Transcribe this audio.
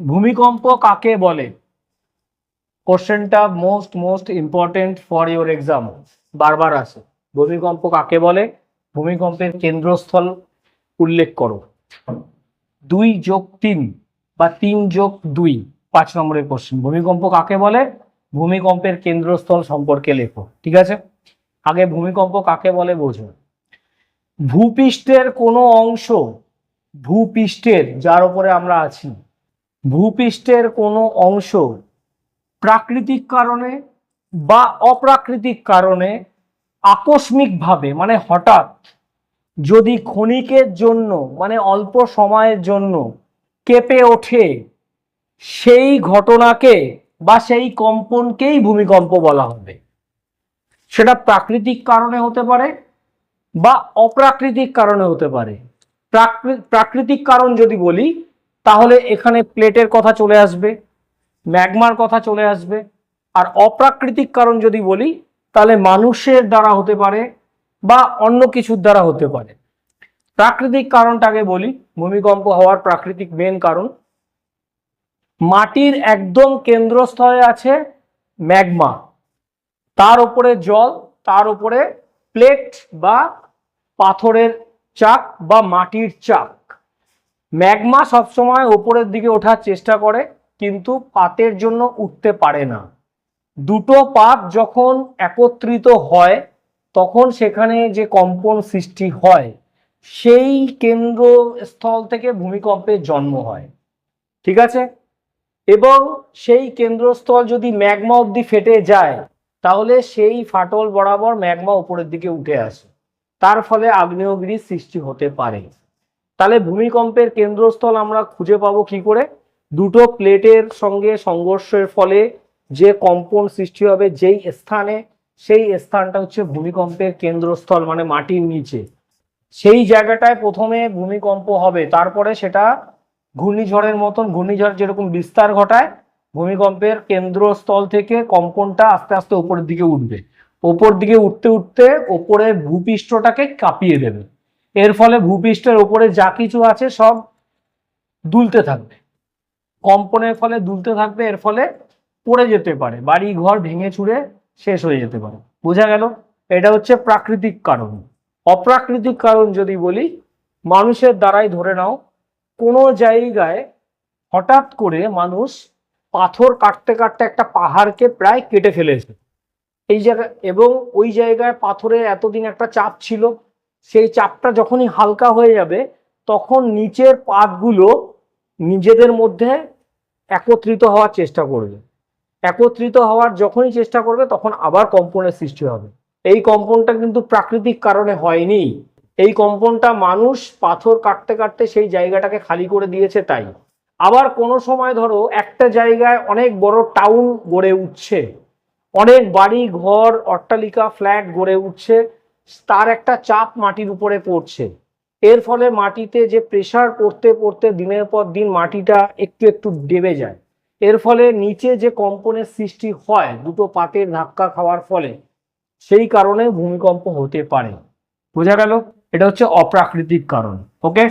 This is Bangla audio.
ভূমিকম্প কাকে বলে? কোশ্চেনটা most most important for your exam বারবার আসে। ভূমিকম্প কাকে বলে? ভূমিকম্পের কেন্দ্রস্থল উল্লেখ করো। দুই যোগ তিন বা তিন যোগ দুই, পাঁচ নম্বরের কোশ্চেন ভূমিকম্প কাকে বলে? ভূমিকম্পের কেন্দ্রস্থল সম্পর্কে লেখো, ঠিক আছে? আগে ভূমিকম্প কাকে বলে বোঝো। ভূপৃষ্ঠের কোনো অংশ ভূপৃষ্ঠের, যার উপরে আমরা আছি ভূপৃষ্ঠের কোনো অংশ প্রাকৃতিক কারণে বা অপ্রাকৃতিক কারণে আকস্মিকভাবে মানে হঠাৎ যদি ক্ষণিকের জন্য মানে অল্প সময়ের জন্য কেঁপে ওঠে, সেই ঘটনাকে বা সেই কম্পনকেই ভূমিকম্প বলা হবে। সেটা প্রাকৃতিক কারণে হতে পারে বা অপ্রাকৃতিক কারণে হতে পারে। প্রাকৃ- প্রাকৃতিক কারণ যদি বলি তাহলে এখানে প্লেটের কথা চলে আসবে, ম্যাগমার কথা চলে আসবে। আর অপ্রাকৃতিক কারণ যদি বলি, তাহলে মানুষের দ্বারা হতে পারে বা অন্য কিছুর দ্বারা হতে পারে। প্রাকৃতিক কারণটাকে বলি, ভূমিকম্প হওয়ার প্রাকৃতিক মেন কারণ। মাটির একদম কেন্দ্রস্থলে আছে ম্যাগমা। তার উপরে জল, তার উপরে প্লেট বা পাথরের চাক বা মাটির চাক। ম্যাগমা সবসময় ওপরের দিকে ওঠার চেষ্টা করে, কিন্তু পাতের জন্য উঠতে পারে না। দুটো পাত যখন একত্রিত হয়, তখন সেখানে যে কম্পন সৃষ্টি হয়, সেই কেন্দ্রস্থল থেকে ভূমিকম্পের জন্ম হয়। ঠিক আছে? এবং সেই কেন্দ্রস্থল যদি ম্যাগমা অবধি ফেটে যায়, তাহলে সেই ফাটল বরাবর ম্যাগমা উপরের দিকে উঠে আসে। তার ফলে আগ্নেয়গিরির সৃষ্টি হতে পারে। তাহলে ভূমিকম্পের কেন্দ্রস্থল আমরা খুঁজে পাবো কি করে? দুটো প্লেটের সঙ্গে সংঘর্ষের ফলে যে কম্পন সৃষ্টি হবে যেই স্থানে, সেই স্থানটা হচ্ছে ভূমিকম্পের কেন্দ্রস্থল মানে মাটির নিচে। সেই জায়গাটায় প্রথমে ভূমিকম্প হবে, তারপরে সেটা ঘূর্ণিঝড়ের মতন, ঘূর্ণিঝড় যেরকম বিস্তার ঘটায়, ভূমিকম্পের কেন্দ্রস্থল থেকে কম্পনটা আস্তে আস্তে উপরের দিকে উঠবে। ওপর দিকে উঠতে উঠতে ওপরের ভূপৃষ্ঠটাকে কাঁপিয়ে দেবে। এর ফলে ভূপৃষ্ঠের ওপরে যা কিছু আছে সব দুলতে থাকবে। কম্পনের ফলে দুলতে থাকবে, এর ফলে পড়ে যেতে পারে বাড়ি ঘর ভেঙে চুরে শেষ হয়ে যেতে পারে। বোঝা গেল? এটা হচ্ছে প্রাকৃতিক কারণ। অপ্রাকৃতিক কারণ যদি বলি, মানুষের দ্বারাই ধরে নাও, কোনো জায়গায় হঠাৎ করে মানুষ পাথর কাটতে কাটতে একটা পাহাড়কে প্রায় কেটে ফেলেছে। এই জায়গায় এবং ওই জায়গায় পাথরে এতদিন একটা চাপ ছিল সেই চাপটা যখনই হালকা হয়ে যাবে, তখন নিচের পাতগুলো নিজেদের মধ্যে একত্রিত হওয়ার চেষ্টা করবে। একত্রিত হওয়ার যখনই চেষ্টা করবে, তখন আবার কম্পনের সৃষ্টি হবে। এই কম্পনটা কিন্তু প্রাকৃতিক কারণে হয়নি। এই কম্পনটা মানুষ পাথর কাটতে কাটতে সেই জায়গাটাকে খালি করে দিয়েছে তাই। আবার কোনো সময় ধরো একটা জায়গায় অনেক বড় টাউন গড়ে উঠছে। অনেক বাড়ি, ঘর, অট্টালিকা ফ্ল্যাট গড়ে উঠছে। তার একটা চাপ মাটির উপরে পড়ছে। এর ফলে মাটিতে যে প্রেশার পড়তে পড়তে দিনের পর দিন মাটিটা একটু একটু দেবে যায়। এর ফলে নিচে যে কম্পনের সৃষ্টি হয়, দুটো পাতের ধাক্কা খাওয়ার ফলে সেই কারণে ভূমিকম্প হতে পারে। বোঝা গেল? এটা হচ্ছে অপ্রাকৃতিক কারণ ওকে